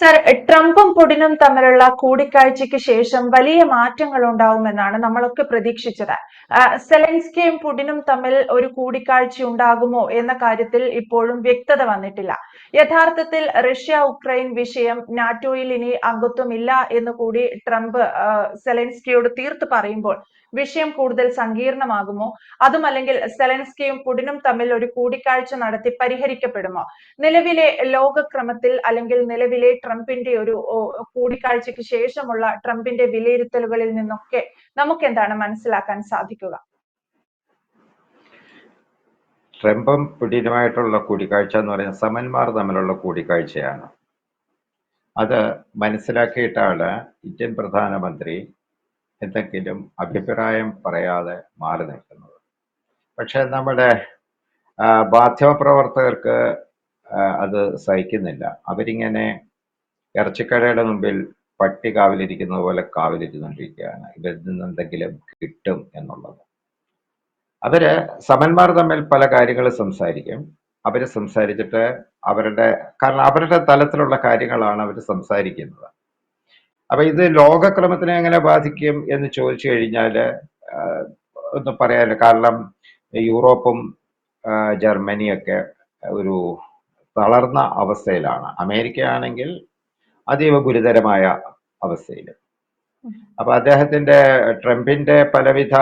Sir ട്രംപും പുടിനും തമ്മിലുള്ള കൂടിക്കാഴ്ചയ്ക്ക് ശേഷം വലിയ മാറ്റങ്ങൾ ഉണ്ടാവുമെന്നാണ് നമ്മളൊക്കെ പ്രതീക്ഷിച്ചത്. സെലൻസ്കിയും പുടിനും തമ്മിൽ ഒരു കൂടിക്കാഴ്ച ഉണ്ടാകുമോ എന്ന കാര്യത്തിൽ ഇപ്പോഴും വ്യക്തത വന്നിട്ടില്ല. യഥാർത്ഥത്തിൽ റഷ്യ ഉക്രൈൻ വിഷയം നാറ്റോയിൽ ഇനി അംഗത്വമില്ല എന്ന് കൂടി ട്രംപ് സെലൻസ്കിയോട് തീർത്ത് പറയുമ്പോൾ വിഷയം കൂടുതൽ സങ്കീർണമാകുമോ? അതുമല്ലെങ്കിൽ സെലൻസ്കിയും പുടിനും തമ്മിൽ ഒരു കൂടിക്കാഴ്ച നടത്തി പരിഹരിക്കപ്പെടുമോ? നിലവിലെ ലോകക്രമത്തിൽ അല്ലെങ്കിൽ നിലവിലെ ട്രംപിന്റെ ഒരു കൂടിക്കാഴ്ചയ്ക്ക് ശേഷമുള്ള ട്രംപിന്റെ വിലയിരുത്തലുകളിൽ നിന്നൊക്കെ നമുക്ക് എന്താണ് മനസ്സിലാക്കാൻ സാധിക്കുക? ട്രംപും പുടിനുമായിട്ടുള്ള കൂടിക്കാഴ്ച എന്ന് പറയുന്നത് സമന്മാർ തമ്മിലുള്ള കൂടിക്കാഴ്ചയാണ്. അത് മനസ്സിലാക്കിയിട്ടാണ് ഇന്ത്യൻ പ്രധാനമന്ത്രി എന്തെങ്കിലും അഭിപ്രായം പറയാതെ മാറി നിൽക്കുന്നത്. പക്ഷെ നമ്മുടെ മാധ്യമപ്രവർത്തകർക്ക് അത് സഹിക്കുന്നില്ല. അവരിങ്ങനെ ഇറച്ചിക്കടയുടെ മുമ്പിൽ പട്ടി കാവിലിരിക്കുന്നത് പോലെ കാവിലിരുന്നുകൊണ്ടിരിക്കുകയാണ് ഇവരിൽ നിന്ന് എന്തെങ്കിലും കിട്ടും എന്നുള്ളത്. അവർ സമന്മാർ തമ്മിൽ പല കാര്യങ്ങൾ സംസാരിക്കും. അവർ സംസാരിച്ചിട്ട് അവരുടെ കാരണം അവരുടെ തലത്തിലുള്ള കാര്യങ്ങളാണ് അവർ സംസാരിക്കുന്നത്. അപ്പൊ ഇത് ലോകക്രമത്തിനെ എങ്ങനെ ബാധിക്കും എന്ന് ചോദിച്ചു കഴിഞ്ഞാൽ ഒന്ന് പറയാനില്ല. കാരണം യൂറോപ്പും ജർമ്മനിയൊക്കെ ഒരു തളർന്ന അവസ്ഥയിലാണ്. അമേരിക്ക ആണെങ്കിൽ അതീവ ഗുരുതരമായ അവസ്ഥയിൽ അപ്പൊ അദ്ദേഹത്തിന്റെ ട്രംപിന്റെ പലവിധ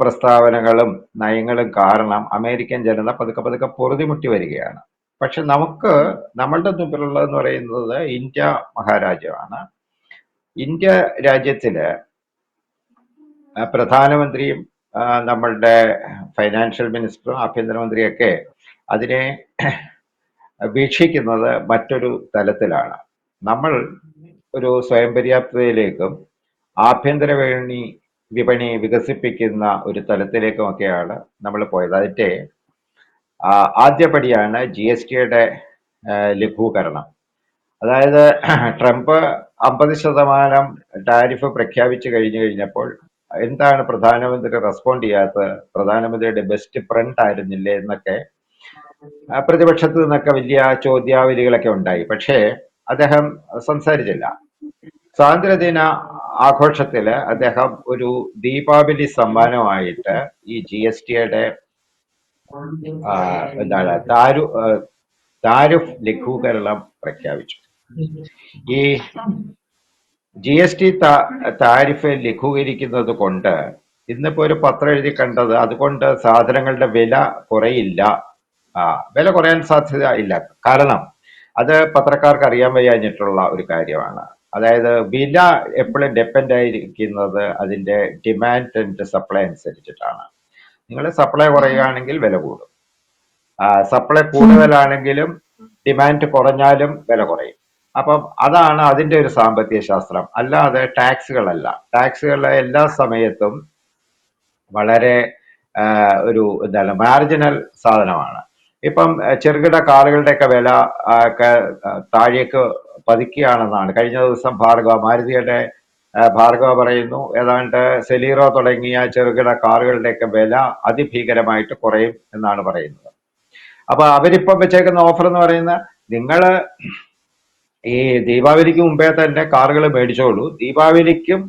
പ്രസ്താവനകളും നയങ്ങളും കാരണം അമേരിക്കൻ ജനത പതുക്കെ പതുക്കെ പൊറുതിമുട്ടി വരികയാണ്. പക്ഷെ നമുക്ക് നമ്മളുടെ മുമ്പിലുള്ളതെന്ന് പറയുന്നത് ഇന്ത്യ മഹാരാജ്യമാണ്. ഇന്ത്യ രാജ്യത്തിൽ പ്രധാനമന്ത്രിയും നമ്മളുടെ ഫൈനാൻഷ്യൽ മിനിസ്റ്ററും ആഭ്യന്തരമന്ത്രിയൊക്കെ അതിനെ വീക്ഷിക്കുന്നത് മറ്റൊരു തലത്തിലാണ്. നമ്മൾ ഒരു സ്വയം പര്യാപ്തതയിലേക്കും ആഭ്യന്തര വിപണി വിപണി വികസിപ്പിക്കുന്ന ഒരു തലത്തിലേക്കും ഒക്കെയാണ് നമ്മൾ പോയത്. അതിന്റെ ആദ്യപടിയാണ് ജി എസ് ടിയുടെ ലഘൂകരണം. അതായത് ട്രംപ് അമ്പത് ശതമാനം ടാരിഫ് പ്രഖ്യാപിച്ചു കഴിഞ്ഞു കഴിഞ്ഞപ്പോൾ എന്താണ് പ്രധാനമന്ത്രി റെസ്പോണ്ട് ചെയ്യാത്തത് പ്രധാനമന്ത്രിയുടെ ബെസ്റ്റ് ഫ്രണ്ട് ആയിരുന്നില്ലേ എന്നൊക്കെ പ്രതിപക്ഷത്ത് നിന്നൊക്കെ വലിയ ചോദ്യാവലികളൊക്കെ ഉണ്ടായി. പക്ഷേ അദ്ദേഹം സംസാരിച്ചില്ല. സ്വാതന്ത്ര്യദിന ആഘോഷത്തിൽ അദ്ദേഹം ഒരു ദീപാവലി സമ്മാനമായിട്ട് ഈ ജി എസ് ടിയുടെ എന്താണ് താരു ആ, ലഘൂകരണം പ്രഖ്യാപിച്ചു. ഈ ജി എസ് ടി താരിഫ് ലഘൂകരിക്കുന്നത് കൊണ്ട് ഇന്നിപ്പോ ഒരു പത്രം എഴുതി കണ്ടത് അതുകൊണ്ട് സാധനങ്ങളുടെ വില കുറയില്ല. ആ വില കുറയാൻ സാധ്യത ഇല്ല. കാരണം അത് പത്രക്കാർക്ക് അറിയാൻ വയ്യാഞ്ഞിട്ടുള്ള ഒരു കാര്യമാണ്. അതായത് വില എപ്പോഴും ഡിപ്പെൻഡ് ആയിരിക്കുന്നത് അതിന്റെ ഡിമാൻഡ് ആൻഡ് സപ്ലൈ അനുസരിച്ചിട്ടാണ്. നിങ്ങൾ സപ്ലൈ കുറയുകയാണെങ്കിൽ വില കൂടും. സപ്ലൈ കൂടുതലാണെങ്കിലും ഡിമാൻഡ് കുറഞ്ഞാലും വില കുറയും. അപ്പം അതാണ് അതിന്റെ ഒരു സാമ്പത്തിക ശാസ്ത്രം. അല്ലാതെ ടാക്സുകളല്ല. ടാക്സുകൾ എല്ലാ സമയത്തും വളരെ ഒരു എന്താണ് മാർജിനൽ സാധനമാണ്. ഇപ്പം ചെറുകിട കാറുകളുടെയൊക്കെ വില ഒക്കെ താഴേക്ക് പതിക്കുകയാണെന്നാണ് കഴിഞ്ഞ ദിവസം ഭാർഗവ മാരുതിയുടെ ഭാർഗവ പറയുന്നു ഏതാണ്ട് സെലീറോ തുടങ്ങിയ ചെറുകിട കാറുകളുടെയൊക്കെ വില അതിഭീകരമായിട്ട് കുറയും എന്നാണ് പറയുന്നത്. അപ്പൊ അവരിപ്പം വെച്ചേക്കുന്ന ഓഫർ എന്ന് പറയുന്ന നിങ്ങൾ ഈ ദീപാവലിക്ക് മുമ്പേ തന്നെ കാറുകൾ മേടിച്ചോളൂ. ദീപാവലിക്കും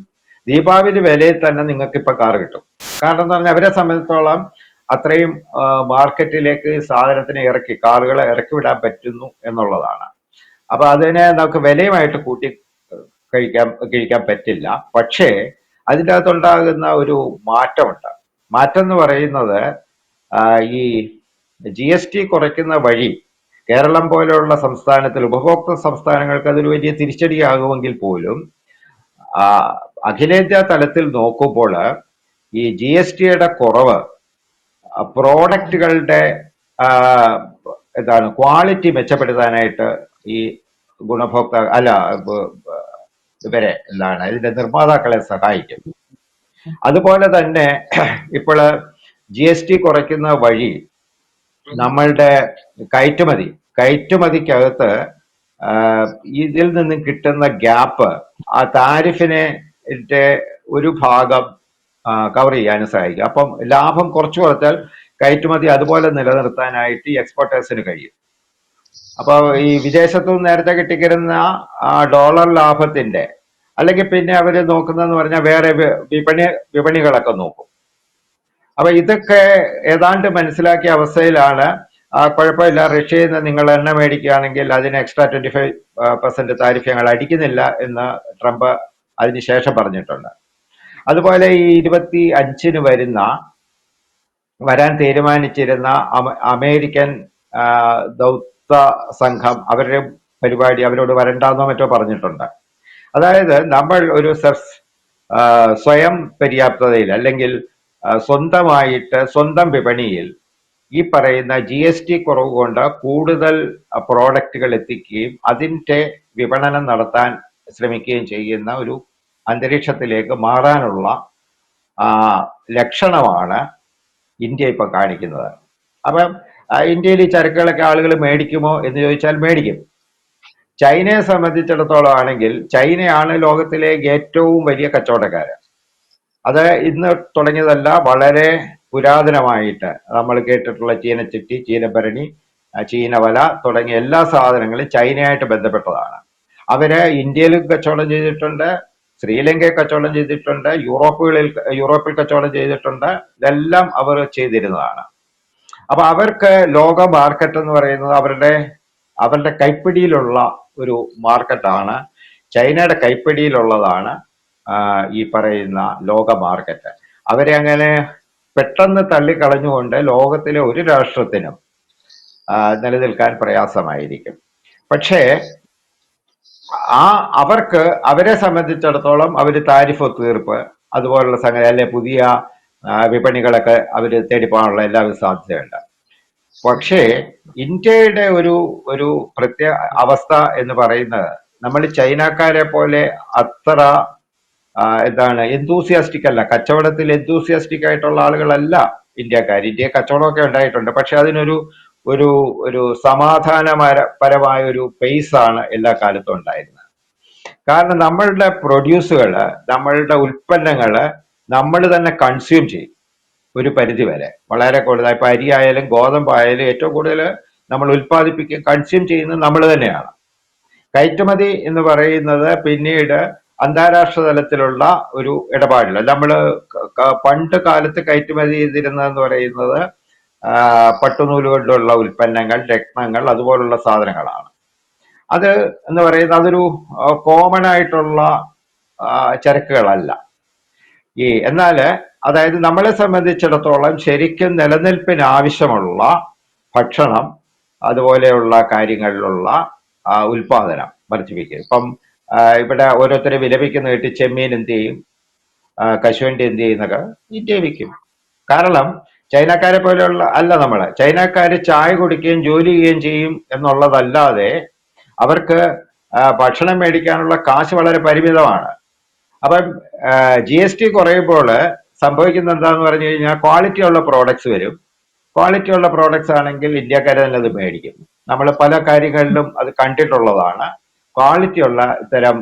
ദീപാവലി വിലയിൽ തന്നെ നിങ്ങൾക്ക് ഇപ്പൊ കാർ കിട്ടും. കാരണം എന്ന് പറഞ്ഞാൽ അവരെ സംബന്ധിച്ചോളം അത്രയും മാർക്കറ്റിലേക്ക് സാധനത്തിന് ഇറക്കി കാറുകളെ ഇറക്കി വിടാൻ പറ്റുന്നു എന്നുള്ളതാണ്. അപ്പൊ അതിനെ നമുക്ക് വിലയുമായിട്ട് കൂട്ടി കഴിക്കാൻ കഴിക്കാൻ പറ്റില്ല. പക്ഷേ അതിന്റെ അകത്തുണ്ടാകുന്ന ഒരു മാറ്റമുണ്ട്. മാറ്റം എന്ന് പറയുന്നത് ഈ ജി എസ് ടി കുറയ്ക്കുന്ന വഴി കേരളം പോലെയുള്ള സംസ്ഥാനത്തിൽ ഉപഭോക്തൃ സംസ്ഥാനങ്ങൾക്ക് അതൊരു വലിയ തിരിച്ചടിയാകുമെങ്കിൽ പോലും അഖിലേന്ത്യാ തലത്തിൽ നോക്കുമ്പോൾ ഈ ജി എസ് ടിയുടെ കുറവ് പ്രോഡക്റ്റുകളുടെ എന്താണ് ക്വാളിറ്റി മെച്ചപ്പെടുത്താനായിട്ട് ഈ ഗുണഭോക്താ അല്ല ഇവരെ എന്താണ് ഇതിന്റെ നിർമ്മാതാക്കളെ സഹായിക്കും. അതുപോലെ തന്നെ ഇപ്പോൾ ജി എസ് ടി കുറയ്ക്കുന്ന വഴി നമ്മളുടെ കയറ്റുമതി കയറ്റുമതിക്കകത്ത് ഇതിൽ നിന്ന് കിട്ടുന്ന ഗ്യാപ്പ് ആ താരിഫിനെ ഒരു ഭാഗം കവർ ചെയ്യാനും സഹായിക്കും. അപ്പം ലാഭം കുറച്ചു കുറച്ചാൽ കയറ്റുമതി അതുപോലെ നിലനിർത്താനായിട്ട് എക്സ്പോർട്ടേഴ്സിന് കഴിയും. അപ്പോൾ ഈ വിദേശത്തു നിന്ന് നേരത്തെ കിട്ടിക്കിരുന്ന ആ ഡോളർ ലാഭത്തിന്റെ അല്ലെങ്കിൽ പിന്നെ അവർ നോക്കുന്നതെന്ന് പറഞ്ഞാൽ വേറെ വിപണി വിപണികളൊക്കെ നോക്കും. അപ്പൊ ഇതൊക്കെ ഏതാണ്ട് മനസ്സിലാക്കിയ അവസ്ഥയിലാണ് കുഴപ്പമില്ല റഷ്യയിൽ നിന്ന് നിങ്ങൾ എണ്ണ മേടിക്കുകയാണെങ്കിൽ അതിന് extra twenty five percent tariff ഞങ്ങൾ അടിക്കുന്നില്ല എന്ന് ട്രംപ് അതിനുശേഷം പറഞ്ഞിട്ടുണ്ട്. അതുപോലെ ഈ ഇരുപത്തി അഞ്ചിന് വരുന്ന വരാൻ തീരുമാനിച്ചിരുന്ന അമേരിക്കൻ ദൗത്യ സംഘം അവരുടെ പരിപാടി അവരോട് വരണ്ടാന്നോ മറ്റോ പറഞ്ഞിട്ടുണ്ട്. അതായത് നമ്മൾ ഒരു സെഫ് സ്വയം പര്യാപ്തതയിൽ അല്ലെങ്കിൽ സ്വന്തമായിട്ട് സ്വന്തം വിപണിയിൽ ഈ പറയുന്ന ജി എസ് ടി കുറവ് കൊണ്ട് കൂടുതൽ പ്രോഡക്റ്റുകൾ എത്തിക്കുകയും അതിന്റെ വിപണനം നടത്താൻ ശ്രമിക്കുകയും ചെയ്യുന്ന ഒരു അന്തരീക്ഷത്തിലേക്ക് മാറാനുള്ള ലക്ഷണമാണ് ഇന്ത്യ ഇപ്പൊ കാണിക്കുന്നത്. അപ്പം ഇന്ത്യയിൽ ഈ ചരക്കുകളൊക്കെ ആളുകൾ മേടിക്കുമോ എന്ന് ചോദിച്ചാൽ മേടിക്കും. ചൈനയെ സംബന്ധിച്ചിടത്തോളം ആണെങ്കിൽ ചൈനയാണ് ലോകത്തിലെ ഏറ്റവും വലിയ കച്ചവടക്കാരൻ. അത് ഇന്ന് തുടങ്ങിയതല്ല വളരെ പുരാതനമായിട്ട് നമ്മൾ കേട്ടിട്ടുള്ള ചീനച്ചിട്ടി ചീനഭരണി ചീനവല തുടങ്ങിയ എല്ലാ സാധനങ്ങളും ചൈനയായിട്ട് ബന്ധപ്പെട്ടതാണ്. അവർ ഇന്ത്യയിലും കച്ചവടം ചെയ്തിട്ടുണ്ട് ശ്രീലങ്കയിൽ കച്ചവടം ചെയ്തിട്ടുണ്ട് യൂറോപ്പുകളിൽ യൂറോപ്പിൽ കച്ചവടം ചെയ്തിട്ടുണ്ട് ഇതെല്ലാം അവർ ചെയ്തിരുന്നതാണ്. അപ്പൊ അവർക്ക് ലോക മാർക്കറ്റ് എന്ന് പറയുന്നത് അവരുടെ അവരുടെ കൈപ്പിടിയിലുള്ള ഒരു മാർക്കറ്റാണ് ചൈനയുടെ കൈപ്പിടിയിലുള്ളതാണ് ഈ പറയുന്ന ലോക മാർക്കറ്റ് അവരെ അങ്ങനെ പെട്ടെന്ന് തള്ളിക്കളഞ്ഞുകൊണ്ട് ലോകത്തിലെ ഒരു രാഷ്ട്രത്തിനും നിലനിൽക്കാൻ പ്രയാസമായിരിക്കും. പക്ഷേ ആ അവർക്ക് അവരെ സംബന്ധിച്ചിടത്തോളം അവർ താരിഫ് ഒത്തുതീർപ്പ് അതുപോലുള്ള സംഗതി അല്ലെ പുതിയ വിപണികളൊക്കെ അവർ തേടിപ്പോകാനുള്ള എല്ലാവിധ സാധ്യതയുണ്ട്. പക്ഷേ ഇന്ത്യയുടെ ഒരു ഒരു പ്രത്യേക അവസ്ഥ എന്ന് പറയുന്നത് നമ്മൾ ചൈനക്കാരെ പോലെ അത്ര എന്താണ് എന്തൂസിയാസ്റ്റിക് അല്ല. കച്ചവടത്തിൽ എന്തൂസിയാസ്റ്റിക് ആയിട്ടുള്ള ആളുകളല്ല ഇന്ത്യക്കാർ. ഇന്ത്യ കച്ചവടമൊക്കെ ഉണ്ടായിട്ടുണ്ട്. പക്ഷെ അതിനൊരു ഒരു ഒരു സമാധാനപരമായ ഒരു പേസ് ആണ് എല്ലാ കാലത്തും ഉണ്ടായിരുന്നത്. കാരണം നമ്മളുടെ പ്രൊഡ്യൂസുകൾ നമ്മളുടെ ഉൽപ്പന്നങ്ങൾ നമ്മൾ തന്നെ കൺസ്യൂം ചെയ്യും ഒരു പരിധി വരെ വളരെ കൂടുതൽ ഇപ്പം അരിയായാലും ഗോതമ്പായാലും ഏറ്റവും കൂടുതൽ നമ്മൾ ഉൽപ്പാദിപ്പിക്കുക കൺസ്യൂം ചെയ്യുന്നത് നമ്മൾ തന്നെയാണ്. കയറ്റുമതി എന്ന് പറയുന്നത് പിന്നീട് അന്താരാഷ്ട്ര തലത്തിലുള്ള ഒരു ഇടപാടില്ല നമ്മൾ പണ്ട് കാലത്ത് കയറ്റുമതി ചെയ്തിരുന്നതെന്ന് പറയുന്നത് ആ, പട്ടുനൂൽ ഉൽപ്പന്നങ്ങൾ രത്നങ്ങൾ അതുപോലുള്ള സാധനങ്ങളാണ്. അത് എന്ന് പറയുന്നത് അതൊരു കോമൺ ആയിട്ടുള്ള ചരക്കുകളല്ല. ഈ എന്നാൽ അതായത് നമ്മളെ സംബന്ധിച്ചിടത്തോളം ശരിക്കും നിലനിൽപ്പിന് ആവശ്യമുള്ള ഭക്ഷണം അതുപോലെയുള്ള കാര്യങ്ങളിലുള്ള ഉൽപാദനം വർദ്ധിപ്പിക്കുക. ഇപ്പം ഇവിടെ ഓരോരുത്തരെ വിലപിക്കുന്ന കേട്ട് ചെമ്മീൻ എന്ത് ചെയ്യും? കശുവണ്ടി എന്ത് ചെയ്യുന്നൊക്കെ ഇന്ത്യ വിൽക്കും കാരണം ചൈനക്കാരെ പോലെയുള്ള അല്ല നമ്മൾ. ചൈനക്കാര് ചായ കുടിക്കുകയും ജോലി ചെയ്യുകയും ചെയ്യും എന്നുള്ളതല്ലാതെ അവർക്ക് ഭക്ഷണം മേടിക്കാനുള്ള കാശ് വളരെ പരിമിതമാണ്. അപ്പം ജി എസ് ടി കുറയുമ്പോൾ സംഭവിക്കുന്നത് എന്താന്ന് പറഞ്ഞു കഴിഞ്ഞാൽ ക്വാളിറ്റി ഉള്ള പ്രോഡക്ട്സ് വരും. ക്വാളിറ്റി ഉള്ള പ്രോഡക്ട്സ് ആണെങ്കിൽ ഇന്ത്യക്കാരെ തന്നെ അത് മേടിക്കും. നമ്മൾ പല കാര്യങ്ങളിലും അത് കണ്ടിട്ടുള്ളതാണ്. ക്വാളിറ്റി ഉള്ള ഇത്തരം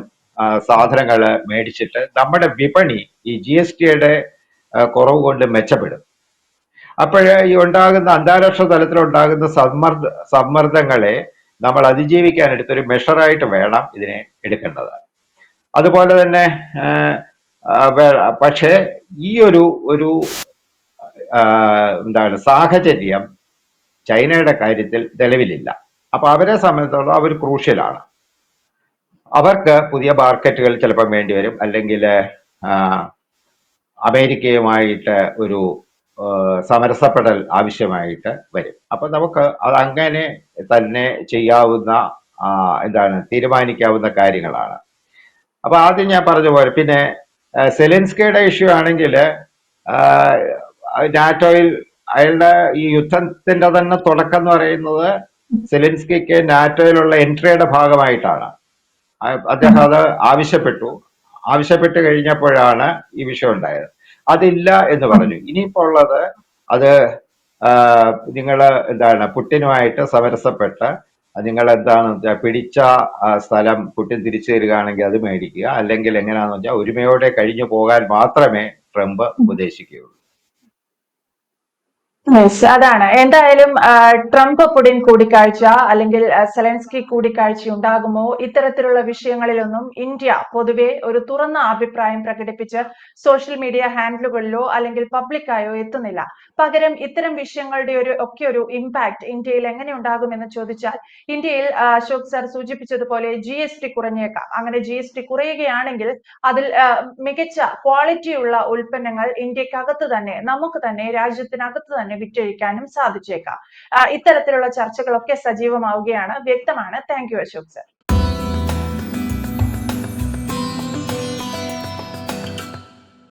സാധനങ്ങൾ മേടിച്ചിട്ട് നമ്മുടെ വിപണി ഈ ജി എസ് ടിയുടെ കുറവ് കൊണ്ട് മെച്ചപ്പെടും. അപ്പോൾ ഈ ഉണ്ടാകുന്ന അന്താരാഷ്ട്ര തലത്തിൽ ഉണ്ടാകുന്ന സമ്മർദ്ദ സമ്മർദ്ദങ്ങളെ നമ്മൾ അതിജീവിക്കാൻ എടുത്തൊരു മെഷറായിട്ട് വേണം ഇതിനെ എടുക്കേണ്ടത്. അതുപോലെ തന്നെ പക്ഷേ ഈ ഒരു ഒരു എന്താണ് സാഹചര്യം ചൈനയുടെ കാര്യത്തിൽ നിലവിലില്ല. അപ്പൊ അവരെ സംബന്ധിച്ചിടത്തോളം അവർ ക്രൂഷ്യലാണ്. അവർക്ക് പുതിയ മാർക്കറ്റുകൾ ചിലപ്പോൾ വേണ്ടി വരും. അല്ലെങ്കിൽ അമേരിക്കയുമായിട്ട് ഒരു സമരസപ്പെടൽ ആവശ്യമായിട്ട് വരും. അപ്പൊ നമുക്ക് അത് അങ്ങനെ തന്നെ ചെയ്യാവുന്ന എന്താണ് തീരുമാനിക്കാവുന്ന കാര്യങ്ങളാണ്. അപ്പൊ ആദ്യം ഞാൻ പറഞ്ഞ പോലെ പിന്നെ സെലൻസ്കയുടെ ഇഷ്യൂ ആണെങ്കിൽ നാറ്റോയിൽ അയാളുടെ ഈ യുദ്ധത്തിന്റെ തന്നെ തുടക്കം എന്ന് പറയുന്നത് സെലിൻസ്കിക്ക് നാറ്റോയിലുള്ള എൻട്രിയുടെ ഭാഗമായിട്ടാണ്. അദ്ദേഹം അത് ആവശ്യപ്പെട്ടു. ആവശ്യപ്പെട്ട് കഴിഞ്ഞപ്പോഴാണ് ഈ വിഷയം ഉണ്ടായത്. അതില്ല എന്ന് പറഞ്ഞു. ഇനിയിപ്പോ ഉള്ളത് അത് നിങ്ങൾ എന്താണ് പുട്ടിനുമായിട്ട് സമരസപ്പെട്ട് നിങ്ങൾ എന്താണ് വെച്ചാൽ പിടിച്ച സ്ഥലം പുട്ടിൻ തിരിച്ചു തരികയാണെങ്കിൽ അത് മേടിക്കുക. അല്ലെങ്കിൽ എങ്ങനെയാണെന്ന് വെച്ചാൽ ഒരുമയോടെ കഴിഞ്ഞു പോകാൻ മാത്രമേ ട്രംപ് ഉപദേശിക്കുകയുള്ളൂ അതാണ്. എന്തായാലും ട്രംപ് പുടിൻ കൂടിക്കാഴ്ച അല്ലെങ്കിൽ സെലൻസ്കി കൂടിക്കാഴ്ച ഉണ്ടാകുമോ? ഇത്തരത്തിലുള്ള വിഷയങ്ങളിലൊന്നും ഇന്ത്യ പൊതുവെ ഒരു തുറന്ന അഭിപ്രായം പ്രകടിപ്പിച്ച് സോഷ്യൽ മീഡിയ ഹാൻഡിലുകളിലോ അല്ലെങ്കിൽ പബ്ലിക്കായോ എത്തുന്നില്ല. പകരം ഇത്തരം വിഷയങ്ങളുടെ ഒരു ഒക്കെ ഒരു ഇമ്പാക്ട് ഇന്ത്യയിൽ എങ്ങനെ ഉണ്ടാകുമെന്ന് ചോദിച്ചാൽ ഇന്ത്യയിൽ അശോക് സാർ സൂചിപ്പിച്ചതുപോലെ ജി എസ് ടി കുറഞ്ഞേക്കാം. അങ്ങനെ ജി എസ് ടി കുറയുകയാണെങ്കിൽ അതിൽ മികച്ച ക്വാളിറ്റിയുള്ള ഉൽപ്പന്നങ്ങൾ ഇന്ത്യക്കകത്ത് തന്നെ നമുക്ക് തന്നെ രാജ്യത്തിനകത്ത് തന്നെ വിറ്റഴിക്കാനും സാധിച്ചേക്കാം. ഇത്തരത്തിലുള്ള ചർച്ചകളൊക്കെ സജീവമാവുകയാണ്. വ്യക്തമാണ്. Thank you Ashok sir